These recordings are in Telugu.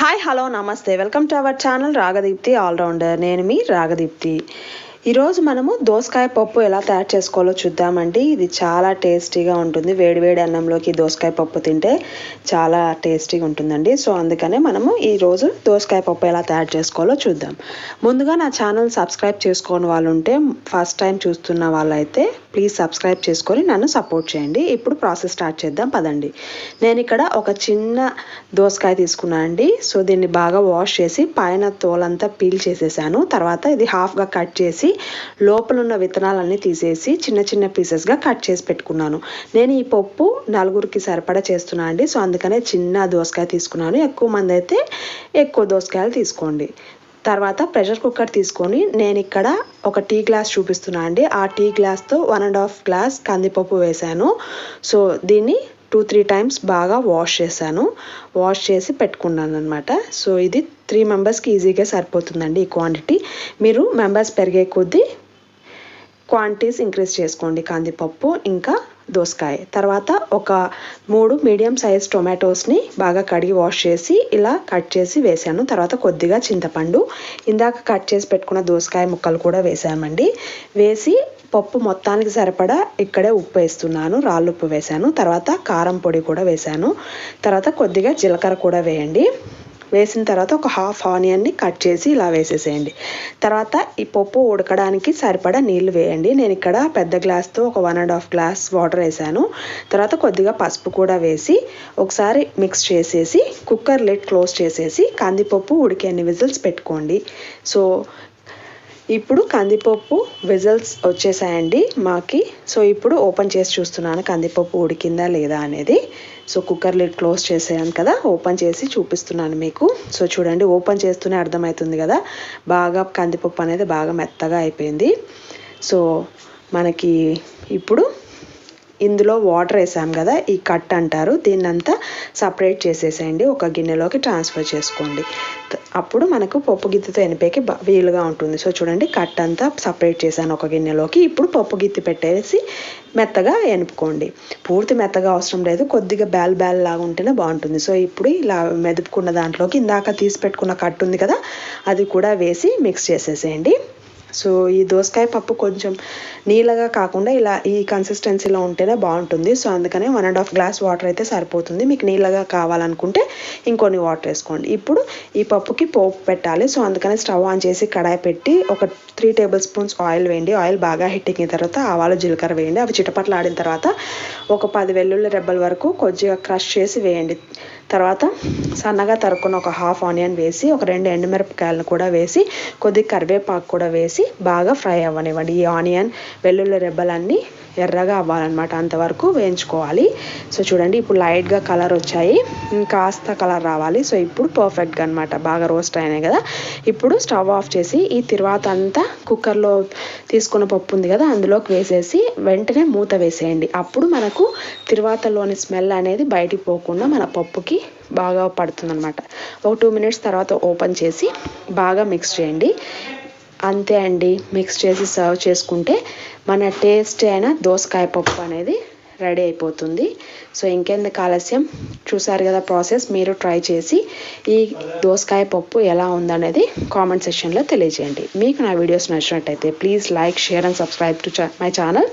Hi hello namaste welcome to our channel Ragadeepthi allrounder నేను మీ రాగదీప్తి ఈరోజు మనము దోసకాయ పప్పు ఎలా తయారు చేసుకోవాలో చూద్దామండి. ఇది చాలా టేస్టీగా ఉంటుంది. వేడివేడి అన్నంలోకి దోసకాయ పప్పు తింటే చాలా టేస్టీగా ఉంటుందండి. సో అందుకనే మనము ఈరోజు దోసకాయ పప్పు ఎలా తయారు చేసుకోవాలో చూద్దాం. ముందుగా నా ఛానల్ సబ్స్క్రైబ్ చేసుకోని వాళ్ళు ఉంటే ఫస్ట్ టైం చూస్తున్న వాళ్ళైతే ప్లీజ్ సబ్స్క్రైబ్ చేసుకొని నన్ను సపోర్ట్ చేయండి. ఇప్పుడు ప్రాసెస్ స్టార్ట్ చేద్దాం. పదండి. నేను ఇక్కడ ఒక చిన్న దోసకాయ తీసుకున్నాను అండి. సో దీన్ని బాగా వాష్ చేసి పైన తోలంతా పీల్ చేసేసాను. తర్వాత ఇది హాఫ్గా కట్ చేసి లోపల ఉన్న విత్తనాలన్నీ తీసేసి చిన్న చిన్న పీసెస్గా కట్ చేసి పెట్టుకున్నాను. నేను ఈ పప్పు నలుగురికి సరిపడా చేస్తున్నాను అండి. సో అందుకనే చిన్న దోసకాయ తీసుకున్నాను. ఎక్కువ మంది అయితే ఎక్కువ దోసకాయలు తీసుకోండి. తర్వాత ప్రెషర్ కుక్కర్ తీసుకొని నేను ఇక్కడ ఒక టీ గ్లాస్ చూపిస్తున్నా అండి. ఆ టీ గ్లాస్తో వన్ అండ్ హాఫ్ గ్లాస్ కందిపప్పు వేశాను. సో దీన్ని టూ త్రీ టైమ్స్ బాగా వాష్ చేశాను. వాష్ చేసి పెట్టుకున్నాను అనమాట సో ఇది త్రీ మెంబర్స్కి ఈజీగా సరిపోతుందండి ఈ క్వాంటిటీ. మీరు మెంబర్స్ పెరిగే కొద్దీ క్వాంటిటీస్ ఇంక్రీజ్ చేసుకోండి కందిపప్పు. ఇంకా దోసకాయ. తర్వాత ఒక మూడు మీడియం సైజ్ టొమాటోస్ని బాగా కడిగి వాష్ చేసి ఇలా కట్ చేసి వేసాను. తర్వాత కొద్దిగా చింతపండు. ఇందాక కట్ చేసి పెట్టుకున్న దోసకాయ ముక్కలు కూడా వేసామండి. వేసి పప్పు మొత్తానికి సరిపడా ఇక్కడే ఉప్పు వేస్తున్నాను. రాళ్ళు ఉప్పు వేసాను. తర్వాత కారం పొడి కూడా వేసాను. తర్వాత కొద్దిగా జీలకర్ర కూడా వేయండి. వేసిన తర్వాత ఒక హాఫ్ ఆనియన్ని కట్ చేసి ఇలా వేసేసేయండి. తర్వాత ఈ పప్పు ఉడకడానికి సరిపడా నీళ్ళు వేయండి. నేను ఇక్కడ పెద్ద గ్లాస్తో ఒక one and half glass water వేసాను. తర్వాత కొద్దిగా పసుపు కూడా వేసి ఒకసారి మిక్స్ చేసేసి కుక్కర్ లిడ్ క్లోజ్ చేసేసి కందిపప్పు ఉడికేన్ని విజిల్స్ పెట్టుకోండి. సో ఇప్పుడు కందిపప్పు విజల్స్ వచ్చేసాయండి మాకి. సో ఇప్పుడు ఓపెన్ చేసి చూస్తున్నాను కందిపప్పు ఉడికిందా లేదా అనేది. సో కుక్కర్ లిడ్ క్లోజ్ చేసాను కదా ఓపెన్ చేసి చూపిస్తున్నాను మీకు. సో చూడండి ఓపెన్ చేస్తూనే అర్థమవుతుంది కదా బాగా కందిపప్పు అనేది బాగా మెత్తగా అయిపోయింది. సో మనకి ఇప్పుడు ఇందులో వాటర్ వేసాం కదా ఈ కట్ అంటారు. దీన్నంతా సపరేట్ చేసేసేయండి. ఒక గిన్నెలోకి ట్రాన్స్ఫర్ చేసుకోండి. అప్పుడు మనకు పప్పు గిత్తితో ఎనిపేకి వీలుగా ఉంటుంది. సో చూడండి కట్ అంతా సపరేట్ చేశాను ఒక గిన్నెలోకి. ఇప్పుడు పప్పు గిత్తి పెట్టేసి మెత్తగా ఎనుపుకోండి. పూర్తి మెత్తగా అవసరం లేదు. కొద్దిగా బ్యాల్ బ్యాల్ లాగా ఉంటేనే బాగుంటుంది. సో ఇప్పుడు ఇలా మెదుపుకున్న దాంట్లోకి ఇందాక తీసి పెట్టుకున్న కట్ ఉంది కదా అది కూడా వేసి మిక్స్ చేసేసేయండి. సో ఈ దోసకాయ పప్పు కొంచెం నీళ్ళగా కాకుండా ఇలా ఈ కన్సిస్టెన్సీలో ఉంటేనే బాగుంటుంది. సో అందుకనే one and half glass water అయితే సరిపోతుంది. మీకు నీళ్ళగా కావాలనుకుంటే ఇంకొన్ని వాటర్ వేసుకోండి. ఇప్పుడు ఈ పప్పుకి పోపు పెట్టాలి. సో అందుకనే స్టవ్ ఆన్ చేసి కడాయి పెట్టి ఒక త్రీ టేబుల్ స్పూన్స్ ఆయిల్ వేయండి. ఆయిల్ బాగా హిట్ ఎక్కిన తర్వాత ఆవాలు జీలకర్ర వేయండి. అవి చిటపట్లు ఆడిన తర్వాత ఒక పది వెల్లుల్లి రెబ్బల వరకు కొద్దిగా క్రష్ చేసి వేయండి. తర్వాత సన్నగా తరుక్కున్న ఒక హాఫ్ ఆనియన్ వేసి ఒక రెండు ఎండుమిరపకాయలను కూడా వేసి కొద్దిగా కరివేపాకు కూడా వేసి బాగా ఫ్రై అవ్వనివ్వండి. ఈ ఆనియన్ వెల్లుల్లి రెబ్బలన్నీ ఎర్రగా అవ్వాలన్నమాట అంతవరకు వేయించుకోవాలి. సో చూడండి ఇప్పుడు లైట్గా కలర్ వచ్చాయి. కాస్త కలర్ రావాలి. సో ఇప్పుడు పర్ఫెక్ట్గా అనమాట బాగా రోస్ట్ అయినాయి కదా. ఇప్పుడు స్టవ్ ఆఫ్ చేసి ఈ తర్వాత అంతా కుక్కర్లో తీసుకున్న పప్పు ఉంది కదా అందులోకి వేసేసి వెంటనే మూత వేసేయండి. అప్పుడు మనకు తిరువాతలోని స్మెల్ అనేది బయటికి పోకుండా మన పప్పుకి బాగా పడుతుంది అనమాట ఒక టూ మినిట్స్ తర్వాత ఓపెన్ చేసి బాగా మిక్స్ చేయండి. అంతే అండి. మిక్స్ చేసి సర్వ్ చేసుకుంటే మన టేస్ట్ అయిన దోసకాయ పప్పు అనేది రెడీ అయిపోతుంది. సో ఇంకెందుకు ఆలస్యం? చూసారు కదా ప్రాసెస్. మీరు ట్రై చేసి ఈ దోసకాయ పప్పు ఎలా ఉందనేది కామెంట్ సెక్షన్లో తెలియజేయండి. మీకు నా వీడియోస్ నచ్చినట్టయితే please like share and subscribe to my channel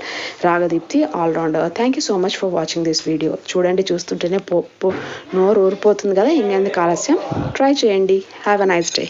Ragadeepthi allrounder. Thank you so much for watching this video చూడండి చూస్తుంటేనే పప్పు నోరు ఊరిపోతుంది కదా. ఇంకెందుకు ఆలస్యం? ట్రై చేయండి. Have a nice day